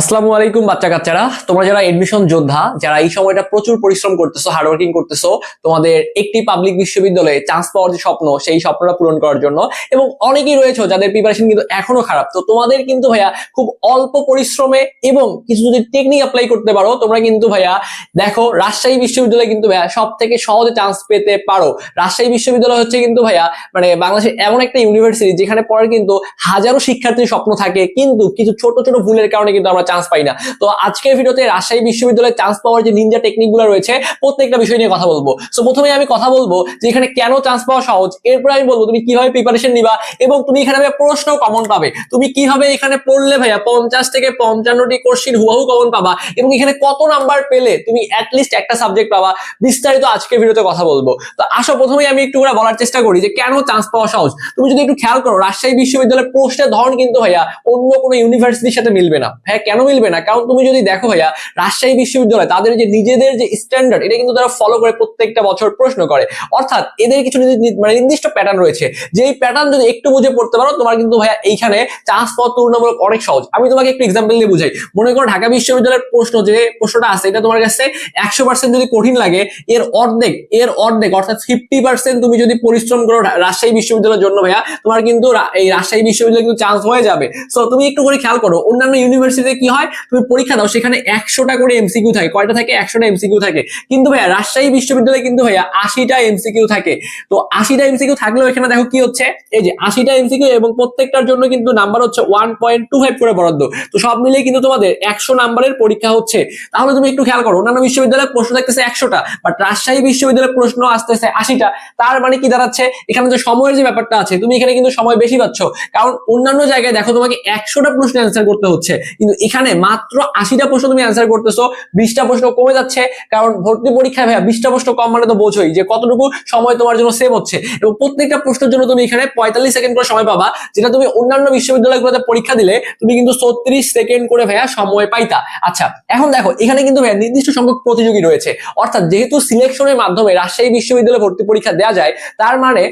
আসসালামু আলাইকুম, বাচ্চা কাচ্চারা। তোমরা যারা এডমিশন যোদ্ধা, যারা এই সময়টা প্রচুর পরিশ্রম করতেছো হার্ডওয়ার্কিং করতেছো, তোমাদের একটি পাবলিক বিশ্ববিদ্যালয়ে চান্স পাওয়ার যে স্বপ্ন, সেই স্বপ্নটা পূরণ করার জন্য, এবং অনেকেই রয়েছে যাদের প্রিপারেশন কিন্তু এখনও খারাপ। তো তোমাদের কিন্তু ভাইয়া খুব অল্প পরিশ্রমে এবং কিছু যদি টেকনিক অ্যাপ্লাই করতে পারো, তোমরা কিন্তু ভাইয়া দেখো, রাজশাহী বিশ্ববিদ্যালয়ে কিন্তু ভাইয়া সব থেকে সহজে চান্স পেতে পারো। রাজশাহী বিশ্ববিদ্যালয় হচ্ছে কিন্তু ভাইয়া মানে বাংলাদেশের এমন একটা ইউনিভার্সিটি যেখানে পরে কিন্তু হাজারো শিক্ষার্থীর স্বপ্ন থাকে, কিন্তু কিছু ছোট ছোট ভুলের কারণে কিন্তু আমরা চান্স পাই না। তো আজকের ভিডিওতে রাজশাহী বিশ্ববিদ্যালয়ে চান্স পাওয়ার যে নিনজা টেকনিকগুলো রয়েছে, প্রত্যেকটা বিষয় নিয়ে কথা বলব। সো প্রথমে আমি কথা বলব যে এখানে কেন চান্স পাওয়া সহজ, এরপর আমি বলব তুমি কীভাবে প্রিপারেশন নিবা এবং তুমি এখানে প্রশ্ন কমন পাবে। তুমি কীভাবে এখানে পড়লে ভাইয়া পঞ্চাশ থেকে পঞ্চান্নটি কোশ্চিন হুবাহু কমন পাবা এবং এখানে কত নাম্বার পেলে তুমি অ্যাটলিস্ট একটা সাবজেক্ট পাবা, বিস্তারিত আজকের ভিডিওতে কথা বলব। তো আসো, প্রথমেই আমি একটু করে বলার চেষ্টা করি যে কেন চান্স পাওয়া সহজ। তুমি যদি একটু খেয়াল করো, রাজশাহী বিশ্ববিদ্যালয়ের প্রশ্নের ধরন কিন্তু ভাইয়া অন্য কোনো ইউনিভার্সিটির সাথে মিলবে না। হ্যাঁ কেন মিলবে না? কারণ তুমি যদি দেখো ভাইয়া, রাজশাহী বিশ্ববিদ্যালয়, তাদের যে নিজেদের যে স্ট্যান্ডার্ড এটা কিন্তু তারা ফলো করে প্রত্যেকটা বছর প্রশ্ন করে। অর্থাৎ এদের কিছু মানে নির্দিষ্ট প্যাটার্ন রয়েছে। যে এই প্যাটার্ন যদি একটু বুঝে পড়তে পারো, তোমার কিন্তু ভাইয়া এইখানে চান্স পাওয়া তুলনামূলক অনেক সহজ। আমি তোমাকে একটু এক্সাম্পল দিয়ে বুঝাই। মনে করো ঢাকা বিশ্ববিদ্যালয়ের প্রশ্ন যে, প্রশ্নটা আছে, এটা তোমার কাছে একশো পার্সেন্ট যদি কঠিন লাগে, এর অর্ধেক এর অর্ধেক, অর্থাৎ ফিফটি পার্সেন্ট তুমি যদি পরিশ্রম করো রাজশাহী বিশ্ববিদ্যালয়ের জন্য ভাইয়া, তোমার কিন্তু এই রাজশাহী বিশ্ববিদ্যালয় কিন্তু চান্স হয়ে যাবে। সো তুমি একটু করে খেয়াল করো, অন্যান্য ইউনিভার্সিটিতে কি হয়? তুমি পরীক্ষা দাও, সেখানে একশোটা করে এমসিকিউ থাকে। কয়টা থাকে? একশোটা এমসিকিউ থাকে। কিন্তু ভাইয়া, রাজশাহী বিশ্ববিদ্যালয়ে কিন্তু ভাইয়া আশিটা এমসিকিউ থাকে। তো আশিটা এমসিকিউ থাকলেও এখানে দেখো কি হচ্ছে? এই যে আশিটা এমসিকিউ এবং প্রত্যেকটার জন্য কিন্তু নাম্বার হচ্ছে ওয়ান পয়েন্ট টু ফাইভ করে বরাদ্দ। তো সব মিলিয়ে কিন্তু তোমাদের একশো নাম্বারের পরীক্ষা হচ্ছে। তাহলে তুমি একটু খেয়াল করো, অন্যান্য বিশ্ববিদ্যালয়ের প্রশ্ন থাকতেছে একশোটা বাট রাজশাহী বিশ্ববিদ্যালয়ের প্রশ্ন আসতেছে আশিটা। তার মানে কি দাঁড়াচ্ছে? এখানে যে সময়ের যে ব্যাপারটা আছে, তুমি এখানে কিন্তু সময় বেশি পাচ্ছ। কারণ অন্যান্য জায়গায় দেখো তোমাকে একশোটা প্রশ্ন অ্যান্সার করতে হচ্ছে। কিন্তু এখানে মাত্র আশিটা প্রশ্ন তুমি অ্যান্সার করতেছো, বিশটা প্রশ্ন কমে যাচ্ছে, কারণ ভর্তি পরীক্ষায় ভাইয়া বিশটা প্রশ্ন কম মানে তো বোঝোই যে কতটুকু সময় তোমার জন্য সেভ হচ্ছে। এবং প্রত্যেকটা প্রশ্নের জন্য তুমি এখানে পঁয়তাল্লিশ সেকেন্ড করে সময় পাবা, যেটা তুমি অন্যান্য বিশ্ববিদ্যালয়গুলোতে পরীক্ষা দিলে তুমি কিন্তু ছত্রিশ সেকেন্ড করে ভাইয়া সময় পাইতা। আচ্ছা এখন দেখো, এখানে কিন্তু ভাইয়া নির্দিষ্ট সংখ্যক প্রতিযোগী রয়েছে। অর্থাৎ যেহেতু সিলেকশনের মাধ্যমে রাজশাহী বিশ্ববিদ্যালয়ে ভর্তি পরীক্ষা দেওয়া যায়, তার মানে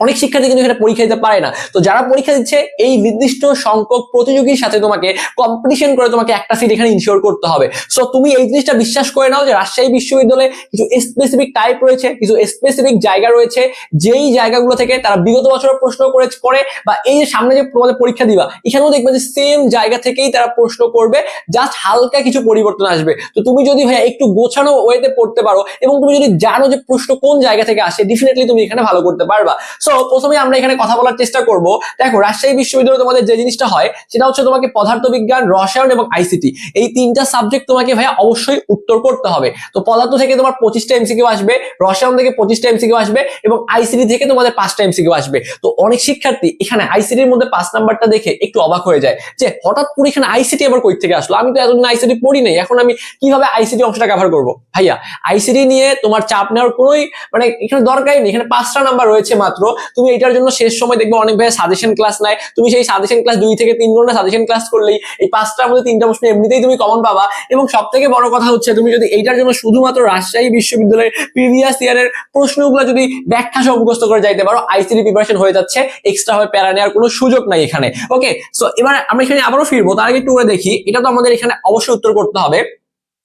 অনেক শিক্ষার্থী কিন্তু এখানে পরীক্ষা দিতে পারে না। তো যারা পরীক্ষা দিচ্ছে, এই নির্দিষ্ট সংখ্যক প্রতিযোগীর সাথে তোমাকে কম্পিটিশন করে তোমাকে একটা সিট এখানে ইনশিওর করতে হবে। সো তুমি এই জিনিসটা বিশ্বাস করে নাও যে রাজশাহী বিশ্ববিদ্যালয়ে কিছু স্পেসিফিক টাইপ রয়েছে, কিছু স্পেসিফিক জায়গা রয়েছে, যেই জায়গাগুলো থেকে তারা বিগত বছর প্রশ্ন করে করে বা এই যে সামনে যে তোমাদের পরীক্ষা দিবা, এখানেও দেখবে যে সেম জায়গা থেকেই তারা প্রশ্ন করবে জাস্ট হালকা কিছু পরিবর্তন আসবে। তো তুমি যদি ভাইয়া একটু গোছানো ওয়েতে পড়তে পারো এবং তুমি যদি জানো যে প্রশ্ন কোন জায়গা থেকে আসে ডেফিনেটলি তুমি এখানে ভালো করতে পারবা। সো প্রথমে আমরা এখানে কথা বলার চেষ্টা করব। দেখো, রাজশাহী বিশ্ববিদ্যালয়ে তোমাদের যে জিনিসটা হয়, সেটা হচ্ছে তোমাকে পদার্থবিজ্ঞান, রসায়ন এবং আইসিটি এই তিনটা সাবজেক্ট তোমাকে ভাইয়া অবশ্যই উত্তর করতে হবে। তো পদার্থ থেকে তোমার পঁচিশটা এমসিকিউ আসবে, রসায়ন থেকে পঁচিশটা এমসিকিউ আসবে এবং আইসিটি থেকে তোমাদের পাঁচটা এমসিকিউ আসবে। তো অনেক শিক্ষার্থী এখানে আইসিটির মধ্যে পাঁচ নাম্বারটা দেখে একটু অবাক হয়ে যায় যে হঠাৎ করে এখানে আইসিটি আবার কই থেকে আসলো? আমি তো এতদিন আইসিটি পড়ি নাই, এখন আমি কীভাবে আইসিটি অংশটা কভার করব? ভাইয়া আইসিটি নিয়ে তোমার চাপ নেওয়ার কোনোই মানে এখানে দরকারই নেই, এখানে পাঁচটা নাম্বার রয়েছে মাত্র। তুমি এটার জন্য শেষ সময় দেখবে অনেক ভাই সাজেশন ক্লাস নেয়। তুমি সেই সাজেশন ক্লাস দুই থেকে তিন ঘণ্টা সাজেশন ক্লাস করলেই এই পাঁচটার মধ্যে তিনটা প্রশ্ন এমনিতেই তুমি কমন পাবা। এবং সব থেকে বড় কথা হচ্ছে, তুমি যদি এইটার জন্য শুধুমাত্র রাজশাহী বিশ্ববিদ্যালয়ের প্রিভিয়াস ইয়ারের প্রশ্নগুলো যদি ব্যাখ্যা সহ মুখস্থ করে যাইতে পারো আইসিডি প্রিপারেশন হয়ে যাচ্ছে এক্সট্রা হয়ে প্যারা নেওয়ার কোনো সুযোগ নাই এখানে। ওকে সো এবার আমরা এখানে আবারও ফিরবো, তার আগে একটু দেখি। এটা তো আমাদের এখানে অবশ্যই উত্তর করতে হবে।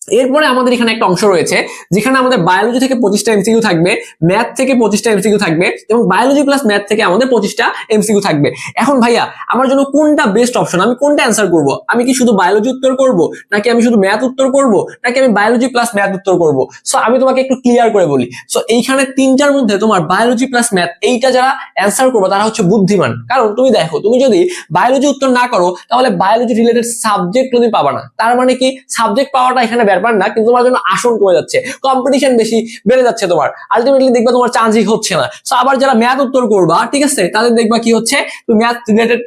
এরপরে আমাদের এখানে একটা অংশ রয়েছে, যেখানে আমাদের বায়োলজি থেকে পঁচিশটা এমসিকিউ থাকবে ম্যাথ থেকে পঁচিশটা এমসিকিউ থাকবে, এবং বায়োলজি প্লাস ম্যাথ থেকে আমাদের পঁচিশটা এমসিকিউ থাকবে। এখন ভাইয়া, আমার জন্য কোনটা বেস্ট অপশন আমি কোনটা অ্যান্সার করব? আমি কি শুধু বায়োলজি উত্তর করব? নাকি আমি শুধু ম্যাথ উত্তর করব? নাকি আমি বায়োলজি প্লাস ম্যাথ উত্তর করব? সো আমি তোমাকে একটু ক্লিয়ার করে বলি। সো এইখানে তিনটার মধ্যে তোমার বায়োলজি প্লাস ম্যাথ এইটা যারা অ্যান্সার করব, তারা হচ্ছে বুদ্ধিমান। কারণ তুমি দেখো, তুমি যদি বায়োলজি উত্তর না করো, তাহলে বায়োলজি রিলেটেড সাবজেক্ট তুমি পাবা না। তার মানে কি? সাবজেক্ট পাওয়াটা এখানে ব্যাপার না, কিন্তু তোমার জন্য আসন কমে যাচ্ছে কম্পিটিশন বেশি বেড়ে যাচ্ছে তোমার। আলটিমেটলি দেখবা তোমার চান্সই হচ্ছে না। সো আবার যারা ম্যাথ উত্তর করবা, ঠিক আছে? তাদের দেখবা কি হচ্ছে? তুমি ম্যাথ রিলেটেড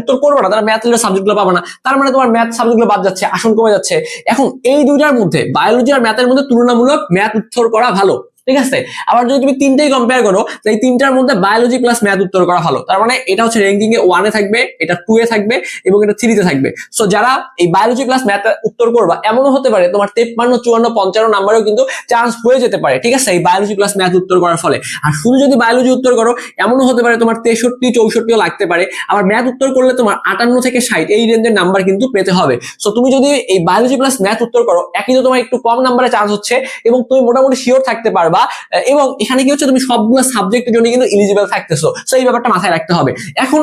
উত্তর করব না, তারা ম্যাথ সাবজেক্টগুলো পাবে না। তার মানে তোমার ম্যাথ সাবজেক্টগুলো বাদ যাচ্ছে, আসন কমে যাচ্ছে। এখন এই দুইটার মধ্যে বায়োলজি আর ম্যাথের মধ্যে তুলনামূলক ম্যাথ উত্তর করা ভালো। ঠিক আছে? আবার যদি তুমি তিনটেই কম্পেয়ার করো এই তিনটার মধ্যে বায়োলজি প্লাস ম্যাথ উত্তর করা ভালো। তার মানে এটা হচ্ছে র্যাঙ্কিং এ ওয়ানে থাকবে, এটা টু এ থাকবে, এবং এটা থ্রিতে থাকবে। সো যারা এই বায়োলজি প্লাস ম্যাথ উত্তর করবা, এমনও হতে পারে তোমার তেপ্পান্ন, চুয়ান্ন, পঞ্চান্ন নাম্বারেও কিন্তু চান্স হয়ে যেতে পারে, ঠিক আছে? এই বায়োলজি প্লাস ম্যাথ উত্তর করার ফলে। আর শুধু যদি বায়োলজি উত্তর করো, এমনও হতে পারে তোমার তেষট্টি, চৌষট্টিও লাগতে পারে। আবার ম্যাথ উত্তর করলে তোমার আটান্ন থেকে ষাট, এই রেঞ্জের নাম্বার কিন্তু পেতে হবে। সো তুমি যদি এই বায়োলজি প্লাস ম্যাথ উত্তর করো, একই তো তোমার একটু কম নাম্বারে চান্স হচ্ছে, এবং তুমি মোটামুটি শিওর থাকতে পারবা আহ, এবং এখানে কি হচ্ছে তুমি সবগুলো সাবজেক্টের জন্য কিন্তু এলিজিবল থাকতেছো। সো এই ব্যাপারটা মাথায় রাখতে হবে। এখন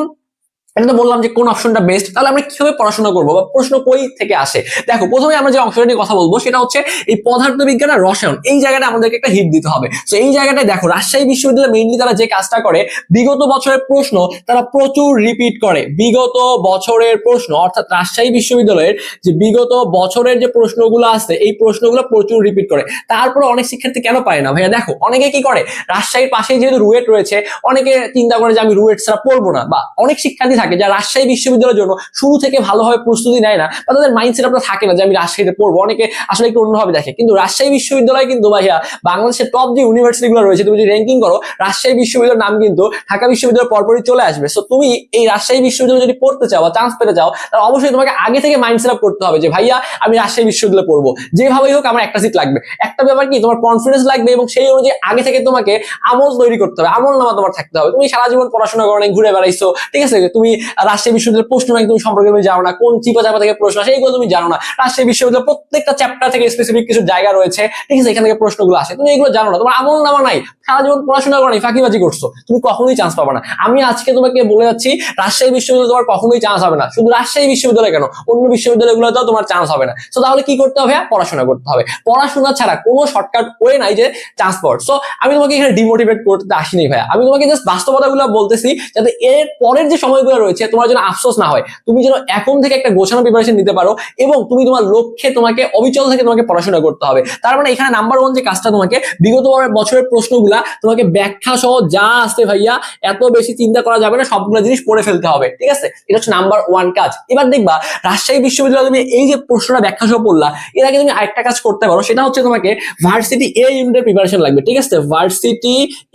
এটা তো বললাম যে কোন অপশনটা বেস্ট তাহলে আমরা কীভাবে পড়াশোনা করব বা প্রশ্ন কই থেকে আসে? দেখো, প্রথমে আমরা যে অংশটা নিয়ে কথা বলব সেটা হচ্ছে এই পদার্থ বিজ্ঞান আর রসায়ন। এই জায়গাটা আমাদেরকে একটা হিট দিতে হবে। তো এই জায়গাটায় দেখো, রাজশাহী বিশ্ববিদ্যালয় মেইনলি তারা যে কাজটা করে, বিগত বছরের প্রশ্ন তারা প্রচুর রিপিট করে। বিগত বছরের প্রশ্ন, অর্থাৎ রাজশাহী বিশ্ববিদ্যালয়ের যে বিগত বছরের যে প্রশ্নগুলো আছে এই প্রশ্নগুলো প্রচুর রিপিট করে। তারপরে অনেক শিক্ষার্থী কেন পায় না? ভাইয়া, দেখো, অনেকে কি করে? রাজশাহীর পাশেই যেহেতু রুয়েট রয়েছে, অনেকে চিন্তা করে যে আমি রুয়েট ছাড়া পড়ব না, বা অনেক শিক্ষার্থী থাকে, যারা রাজশাহী বিশ্ববিদ্যালয়ের জন্য শুরু থেকে ভালোভাবে প্রস্তুতি নেয় না, বা তাদের মাইন্ডসেট আপনার থাকে না যে আমি রাজশাহীতে পড়ব। অনেকে আসলে একটু অন্যভাবে দেখে। কিন্তু রাজশাহী বিশ্ববিদ্যালয় কিন্তু ভাইয়া, বাংলাদেশের টপ যে ইউনিভার্সিটি গুলো রয়েছে, তুমি যদি র্যাঙ্কিং করো, রাজশাহী বিশ্ববিদ্যালয়ের নাম কিন্তু ঢাকা বিশ্ববিদ্যালয়ের পরপরই চলে আসবে। সো তুমি এই রাজশাহী বিশ্ববিদ্যালয়ে যদি পড়তে চাও বা চান্স পেতে চাও, তাহলে অবশ্যই তোমাকে আগে থেকে মাইন্ড সেট করতে হবে যে, ভাইয়া, আমি রাজশাহী বিশ্ববিদ্যালয়ে পড়ব। যেভাবেই হোক, আমার একটা সিট লাগবে। একটা ব্যাপার কি, তোমার কনফিডেন্স লাগবে এবং সেই অনুযায়ী আগে থেকে তোমাকে আমল তৈরি করতে হবে, আমল নামা তোমার থাকতে হবে। তুমি সারা জীবন পড়াশোনা করো ঘুরে বেড়াইছো, ঠিক আছে? তুমি রাজশাহী বিশ্ববিদ্যালয়ের প্রশ্ন ব্যাংক তুমি সম্পর্কে তুমি জানো না, কোন চিপা চাপা থেকে প্রশ্ন আসে এইগুলো তুমি জানো না। রাজশাহী বিশ্ববিদ্যালয়ের প্রত্যেকটা চ্যাপ্টার থেকে স্পেসিফিক কিছু জায়গা রয়েছে, ঠিক আছে, এখান থেকে প্রশ্নগুলো আসে। তুমি এগুলো জানো না, তোমার আমল নামা নাই। সারা জীবন পড়াশোনা করো নাই, ফাঁকিবাজি করছ। তুমি কখনোই চান্স পাবে না। আমি আজকে তোমাকে বলে যাচ্ছি রাজশাহী বিশ্ববিদ্যালয়ে তোমার কখনোই চান্স হবে না। শুধু রাজশাহী বিশ্ববিদ্যালয় কেন? অন্য বিশ্ববিদ্যালয়গুলোতেও তোমার চান্স হবে না। তো তাহলে কি করতে হবে? পড়াশোনা করতে হবে। পড়াশোনা ছাড়া কোনো শর্টকাট ওয়ে নাই যে চান্স পাওয়ার। সো আমি তোমাকে এখানে ডিমোটিভেট করতে আসিনি ভাইয়া। আমি তোমাকে জাস্ট বাস্তবতাগুলো বলতেছি, যাতে এর পরের যে সময়গুলো রয়েছে, তোমার জন্য আফসোস না হয়। তুমি যেন এখন থেকে একটা গোছানো প্রিপারেশন নিতে পারো এবং তুমি তোমার লক্ষ্যে তোমাকে, অবিচল থেকে তোমাকে পড়াশোনা করতে হবে। তার মানে এখানে নাম্বার ওয়ান যে কাজটা তোমাকে, বিগত বছরের প্রশ্নগুলা তোমাকে ব্যাখ্যা সহ যা আসছে ভাইয়া, এত বেশি চিন্তা করা যাবে না, সবগুলো জিনিস পড়ে ফেলতে হবে, ঠিক আছে? এটা হচ্ছে নাম্বার ওয়ান কাজ। এবার দেখবা, রাজশাহী বিশ্ববিদ্যালয়ে তুমি এই যে প্রশ্নটা ব্যাখ্যা সহ পড়লা, এর আগে তুমি আরেকটা কাজ করতে পারো, সেটা হচ্ছে তোমাকে ভার্সিটি এ ইউনিটের প্রিপারেশন লাগবে, ঠিক আছে? ভার্সিটি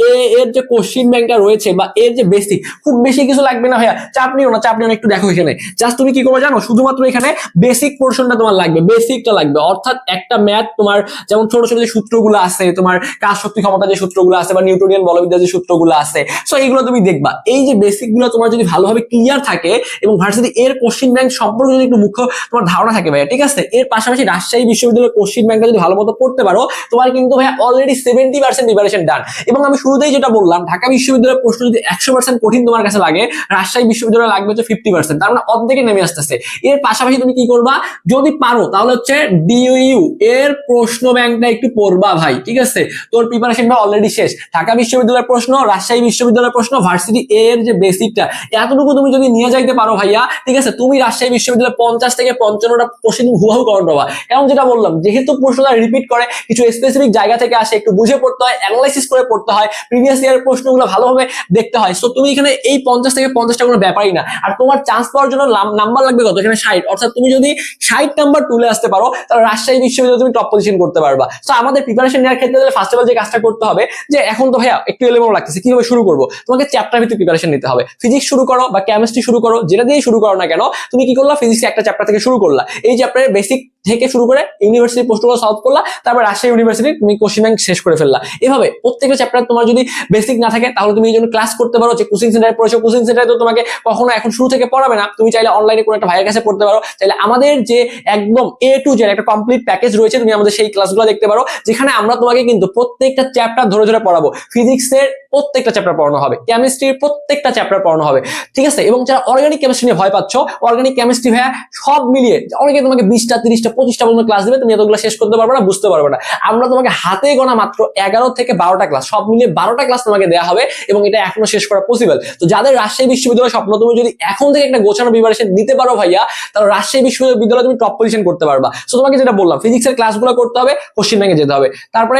এ এর যে কোশ্চিন ব্যাংকটা রয়েছে বা এর যে বেসিক খুব বেশি কিছু লাগবে না ভাইয়া। চাপ নিও না, চাপ নিও একটু দেখো এখানে। জাস্ট তুমি কি করবে জানো? শুধুমাত্র এখানে বেসিক পোর্শনটা তোমার লাগবে বেসিকটা লাগবে। অর্থাৎ একটা ম্যাথ তোমার যেমন ছোট ছোট যে সূত্রগুলো আছে, তোমার কাজ শক্তি ক্ষমতা যে সূত্রগুলো আছে বা নিউটোনিয়ান বলবিদ্যা যে সূত্রগুলো আছে সো এইগুলো তুমি দেখবা। এই যে বেসিকগুলো তোমার যদি ভালোভাবে ক্লিয়ার থাকে এবং ভার্সিটি এর কোশ্চিন ব্যাংক সম্পর্কে যদি একটু মুখ্য তোমার ধারণা থাকে ভাইয়া, ঠিক আছে? এর পাশাপাশি রাজশাহী বিশ্ববিদ্যালয়ের কোশ্চিন ব্যাংকটা যদি ভালো মতো পড়তে পারো, তোমার কিন্তু ভাইয়া already seventy percent preparation done এবং আমি শুরুতেই যেটা বললাম, ঢাকা বিশ্ববিদ্যালয়ের প্রশ্ন যদি একশো পার্সেন্ট কঠিন তোমার কাছে লাগে, রাজশাহী বিশ্ববিদ্যালয় লাগবে হচ্ছে ফিফটি পার্সেন্ট তার মানে অর্ধেকে নেমে আসতেছে। এর পাশাপাশি তুমি কি করবা? যদি পারো, তাহলে হচ্ছে ডিইউ এর প্রশ্ন ব্যাংকটা একটু পড়বা ভাই, ঠিক আছে? তোর প্রিপারেশনটা অলরেডি শেষ। ঢাকা বিশ্ববিদ্যালয়ের প্রশ্ন, রাজশাহী বিশ্ববিদ্যালয়ের প্রশ্ন ভার্সিটি এর যে বেসিকটা এতটুকু তুমি যদি নিয়ে যাইতে পারো ভাইয়া, ঠিক আছে? তুমি রাজশাহী বিশ্ববিদ্যালয়ে পঞ্চাশ থেকে পঞ্চান্নটা কোশ্চেন হুবাহু করণ পাবা। এবং যেটা বললাম, যেহেতু প্রশ্নটা রিপিট করে, কিছু স্পেসিফিক জায়গা থেকে আসে, একটু বুঝে পড়তে হয় অ্যানালাইসিস করে পড়তে হয় প্রিভিয়াস ইয়ারের প্রশ্নগুলো ভালোভাবে দেখতে হয়। সো তুমি এখানে এই পঞ্চাশ থেকে পঞ্চাশটা কোনো ব্যাপারই না। আর তোমার চান্স পাওয়ার জন্য নাম্বার লাগবে কত? এখানে ষাট। অর্থাৎ তুমি যদি ষাট নাম্বার তুলে আসতে পারো, তাহলে রাজশাহী বিশ্ববিদ্যালয়ে তুমি টপ পজিশন করতে পারবা। তো আমাদের প্রিপারেশন নেওয়ার ক্ষেত্রে ফার্স্ট অফ অল যে কাজটা করতে হবে, যে এখন তো ভাইয়া একটু এলেমেও লাগতেছে, কীভাবে শুরু করব? তোমাকে চ্যাপ্টার ভিত্তিক প্রিপারেশন নিতে হবে। ফিজিক্স শুরু করো বা কেমিস্ট্রি শুরু করো, যেটা দিয়ে শুরু করো না কেন, তুমি কি করলা? ফিজিক্স একটা চ্যাপ্টার থেকে শুরু করলা। এই চ্যাপ্টারের বেসিক থেকে শুরু করে ইউনিভার্সিটি প্রশ্নগুলো সলভ করলা, তারপর রাজশাহী ইউনিভার্সিটি তুমি কোশ্চেন ব্যাংক শেষ করে ফেললা। এভাবে প্রত্যেকটা চ্যাপ্টার তোমার যদি বেসিক না থাকে, তাহলে তুমি এই জন্য ক্লাস করতে পারো, যে কোচিং সেন্টারে পড়েছো কোচিং সেন্টারে তো তোমাকে কখনো এখন শুরু থেকে পড়াবে না। তুমি চাইলে অনলাইনে কোনো একটা ভাইয়ের কাছে পড়তে পারো। চাইলে আমাদের যে একদম এ টু জেড একটা কমপ্লিট প্যাকেজ রয়েছে, তুমি আমাদের সেই ক্লাসগুলো দেখতে পারো, যেখানে আমরা তোমাকে কিন্তু প্রত্যেকটা চ্যাপ্টার ধরে ধরে পড়াবো। ফিজিক্সের প্রত্যেকটা চ্যাপ্টার পড়ানো হবে কেমিস্ট্রির প্রত্যেকটা চ্যাপ্টার পড়ানো হবে। ঠিক আছে? এবং যারা অর্গানিক কেমিস্ট্রি নিয়ে ভয় পাচ্ছ অর্গানিক কেমিস্ট্রি ভাইয়া সব মিলিয়ে, অনেকে তোমাকে বিশটা, তিরিশটা পঁচিশটা পর্যন্ত ক্লাস দেবে, তুমি এতগুলো শেষ করতে পারবে না, বুঝতে পারবে না। আমরা তোমাকে হাতে গোনা মাত্র এগারো থেকে বারোটা ক্লাস সব মিলিয়ে বারোটা ক্লাস তোমাকে দেওয়া হবে এবং এটা এখনও শেষ করা পসিবল তো যাদের রাজশাহী বিশ্ববিদ্যালয় স্বপ্ন, তুমি যদি এখন থেকে একটা গোছানো প্রিপারেশন দিতে পারো ভাইয়া, তাহলে রাজশাহী বিশ্ববিদ্যালয় তুমি টপ পজিশন করতে পারবা। তো তোমাকে যেটা বললাম ফিজিক্সের ক্লাসগুলো করতে হবে পশ্চিমবঙ্গে যেতে হবে। তারপরে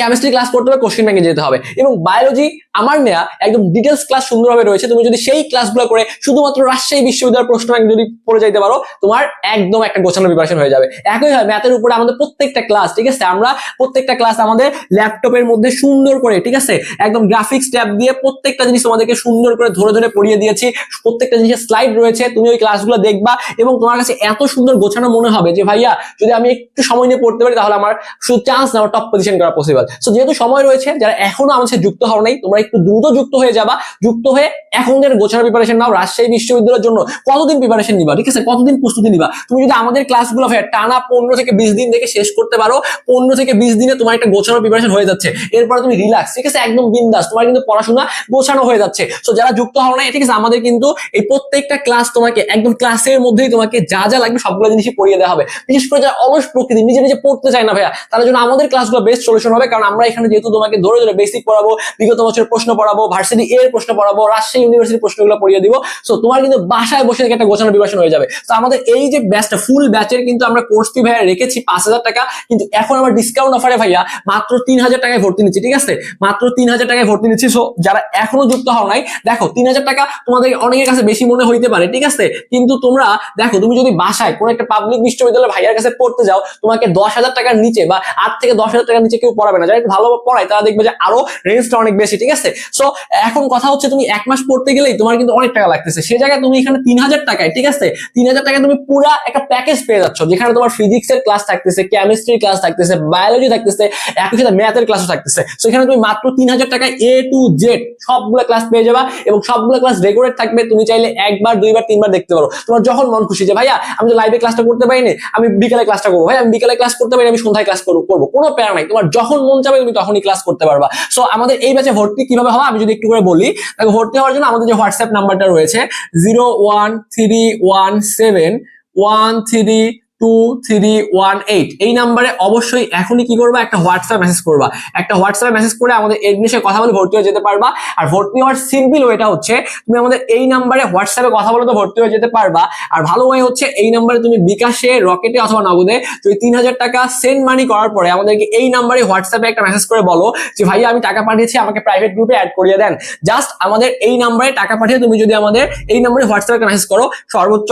কেমিস্ট্রি ক্লাস করতে হবে কোশ্চেন ব্যাংকে যেতে হবে। এবং বায়োলজি আমার নেয়া একদম ডিটেলস ক্লাস সুন্দরভাবে রয়েছে। তুমি যদি সেই ক্লাসগুলো করে শুধুমাত্র রাজশাহী বিশ্ববিদ্যালয়ের প্রশ্ন ব্যাংক যদি পড়ে যাইতে পারো, তোমার একদম একটা গোছানো প্রিপারেশন হয়ে যাবে। একই হয় ম্যাথের উপরে আমাদের প্রত্যেকটা ক্লাস ঠিক আছে? আমরা প্রত্যেকটা ক্লাস আমাদের ল্যাপটপের মধ্যে সুন্দর করে, ঠিক আছে? একদম গ্রাফিক্স ট্যাব দিয়ে প্রত্যেকটা জিনিস তোমাদেরকে সুন্দর করে ধরে ধরে পড়িয়ে দিয়েছি। প্রত্যেকটা জিনিসের স্লাইড রয়েছে, তুমি ওই ক্লাসগুলো দেখবা এবং তোমার কাছে এত সুন্দর গোছানো মনে হবে যে, ভাইয়া, যদি আমি একটু সময় নিয়ে পড়তে পারি, তাহলে আমার শুধু চান্স না, আমার টপ পজিশন করা পসিবল সো যেহেতু সময় রয়েছে, যারা এখনও আমার সাথে যুক্ত হও নাই তোমরা একটু দ্রুত যুক্ত হয়ে যাবা। যুক্ত হয়ে এখন থেকে গোছানো প্রিপারেশন নাও, রাজশাহী বিশ্ববিদ্যালয়ের জন্য কতদিন প্রিপারেশন নিবা? ঠিক আছে, কতদিন প্রস্তুতি নিবা? তুমি যদি আমাদের ক্লাসগুলো টানা পনেরো থেকে বিশ দিন থেকে শেষ করতে পারো, পনেরো থেকে বিশ দিনে তোমার একটা গোছানো প্রিপারেশন হয়ে যাচ্ছে। এরপরে তুমি রিল্যাক্স ঠিক আছে, একদম বিন্দাস, তোমার কিন্তু পড়াশোনা গোছানো হয়ে যাচ্ছে। সো যারা যুক্ত হও না ঠিক আছে, আমাদের কিন্তু এই প্রত্যেকটা ক্লাস তোমাকে, একদম ক্লাসের মধ্যেই তোমাকে যা যা লাগবে সবগুলো জিনিসই পড়িয়ে দেওয়া হবে। বিশেষ করে যারা অলস প্রকৃতি, নিজে নিজে পড়তে চায় না ভাইয়া তার জন্য আমাদের ক্লাসগুলো বেস্ট সলিউশন হবে। আমরা এখানে যেহেতু তোমাকে ধরে ধরে বেসিক পড়াবো, বিগত বছরের প্রশ্ন পড়াবো ভার্সিটি এর প্রশ্ন পড়াবো, রাজশাহী ইউনিভার্সিটির প্রশ্নগুলো পড়িয়ে দিব। সো তোমার কিন্তু বাসায় বসে থেকে একটা গোছানো প্রিপারেশন হয়ে যাবে। তো আমাদের এই যে ব্যাচটা ফুল ব্যাচের কিন্তু আমরা কোর্স ফি ভাইয়া রেখেছি পাঁচ হাজার টাকা। কিন্তু এখন আমরা ডিসকাউন্ট অফারে ভাইয়া মাত্র তিন হাজার টাকায় ভর্তি নিচ্ছি, ঠিক আছে? মাত্র তিন হাজার টাকায় ভর্তি নিচ্ছি। সো যারা এখনও যুক্ত হও নাই, দেখো, তিন হাজার টাকা তোমাদের অনেকের কাছে বেশি মনে হইতে পারে, ঠিক আছে? কিন্তু তোমরা, দেখো, তুমি যদি বাসায় কোনো একটা পাবলিক বিশ্ববিদ্যালয় ভাইয়ার কাছে পড়তে যাও, তোমাকে দশ হাজার টাকার নিচে বা আট থেকে দশ হাজার টাকার নিচে কেউ পড়াবে না। যারা একটু ভালো পড়ায়, তারা দেখবে যে আরও রেঞ্জটা অনেক বেশি, ঠিক আছে? সো এখন কথা হচ্ছে তুমি এক মাস পড়তে গেলেই তোমার কিন্তু অনেক টাকা লাগতেছে। সে জায়গায় তুমি এখানে তিন হাজার টাকায়, ঠিক আছে? তিন হাজার টাকায় তুমি পুরা একটা প্যাকেজ পেয়ে যাচ্ছ, যেখানে তোমার ফিজিক্স এর ক্লাস থাকতেছে কেমিস্ট্রির ক্লাস থাকতেছে বায়োলজি থাকতেছে একই সাথে ম্যাথের ক্লাসও থাকতেছে। সো এখানে তুমি মাত্র তিন হাজার টাকায় এ টু জেড সবগুলো ক্লাস পেয়ে যাবা এবং সবগুলো ক্লাস রেকর্ডেড থাকবে, তুমি চাইলে একবার, দুইবার, তিনবার দেখতে পারো। তোমার যখন মন খুশি যে, ভাইয়া, আমি তো লাইভে ক্লাসটা করতে পারিনি, আমি বিকালে ক্লাসটা করব। ভাই আমি বিকালে ক্লাস করতে পারি আমি সন্ধ্যায় ক্লাস করব করব। কোনো প্যারা নাই। তোমার যখন মন চাবে তুমি তখনই ক্লাস করতে পারবা। সো আমাদের এই ব্যাচে ভর্তি কীভাবে হবে আমি যদি একটু করে বলি তাহলে ভর্তি হওয়ার জন্য আমাদের যে হোয়াটসঅ্যাপ নাম্বারটা রয়েছে zero one three one seven one three two three one eight এই নাম্বারে অবশ্যই এখনই কি করবা? একটা হোয়াটসঅ্যাপ মেসেজ করবা। একটা হোয়াটসঅ্যাপ মেসেজ করে আমাদের এডমিশনে কথা বলে ভর্তি হয়ে যেতে পারবা। আর ভর্তি হওয়ার সিম্পল ওয়েটা হচ্ছে, তুমি আমাদের এই নাম্বারে হোয়াটসঅ্যাপে কথা বলে তো ভর্তি হয়ে যেতে পারবা। আর ভালো ওয়ে হচ্ছে, এই নাম্বারে তুমি বিকাশে, রকেটে অথবা নগদে তুমি তিন হাজার টাকা সেন্ড মানি করার পরে আমাদেরকে এই নাম্বারে হোয়াটসঅ্যাপে একটা মেসেজ করে বলো যে ভাই আমি টাকা পাঠিয়েছি, আমাকে প্রাইভেট গ্রুপে অ্যাড করিয়ে দেন। জাস্ট আমাদের এই নাম্বারে টাকা পাঠিয়ে তুমি যদি আমাদের এই নাম্বারে হোয়াটসঅ্যাপে মেসেজ করো, সর্বোচ্চ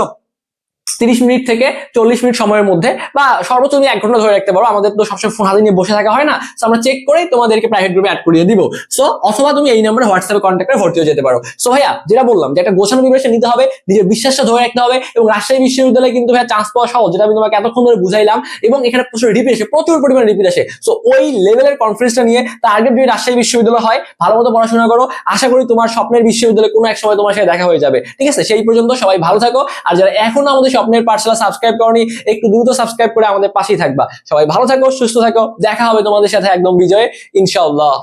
তিরিশ মিনিট থেকে চল্লিশ মিনিট সময়ের মধ্যে বা সর্বোচ্চ তুমি এক ঘণ্টা ধরে রাখতে পারো। আমাদের তো সবসময় ফোন হাতে নিয়ে বসে থাকা হয় না তো আমরা চেক করেই তোমাদেরকে প্রাইভেট গ্রুপে অ্যাড করিয়ে দিব। সো অথবা তুমি এই নাম্বারে হোয়াটসঅ্যাপে কন্ট্যাক্ট করে ভর্তি হয়ে যেতে পারো। সো ভাইয়া, যেটা বললাম যে একটা গোছানো প্রিপারেশন নিতে হবে, নিজের বিশ্বাসটা ধরে রাখতে হবে এবং রাজশাহী বিশ্ববিদ্যালয়ে কিন্তু ভাইয়া চান্স পাওয়া সহজ, যেটা আমি তোমাকে এতক্ষণ ধরে বুঝাইলাম এবং এখানে প্রচুর রিপিট আসে, প্রচুর পরিমাণে রিপিট আসে। সো ওই লেভেলের কনফারেন্সটা নিয়ে টার্গেট যদি রাজশাহী বিশ্ববিদ্যালয় হয় ভালো মতো পড়াশোনা করো। আশা করি তোমার স্বপ্নের বিশ্ববিদ্যালয়ে কোনো এক সময় তোমার সাথে দেখা হয়ে যাবে। ঠিক আছে? সেই পর্যন্ত সবাই ভালো থাকো। আর যারা এখনও আমাদের স্বপ্নের পাঠশালা সাবস্ক্রাইব করনি, একটু দ্রুত সাবস্ক্রাইব করে আমাদের পাশেই থাকবা। সবাই ভালো থাকো, সুস্থ থাকো, দেখা হবে তোমাদের সাথে একদম বিজয়ে, ইনশাআল্লাহ।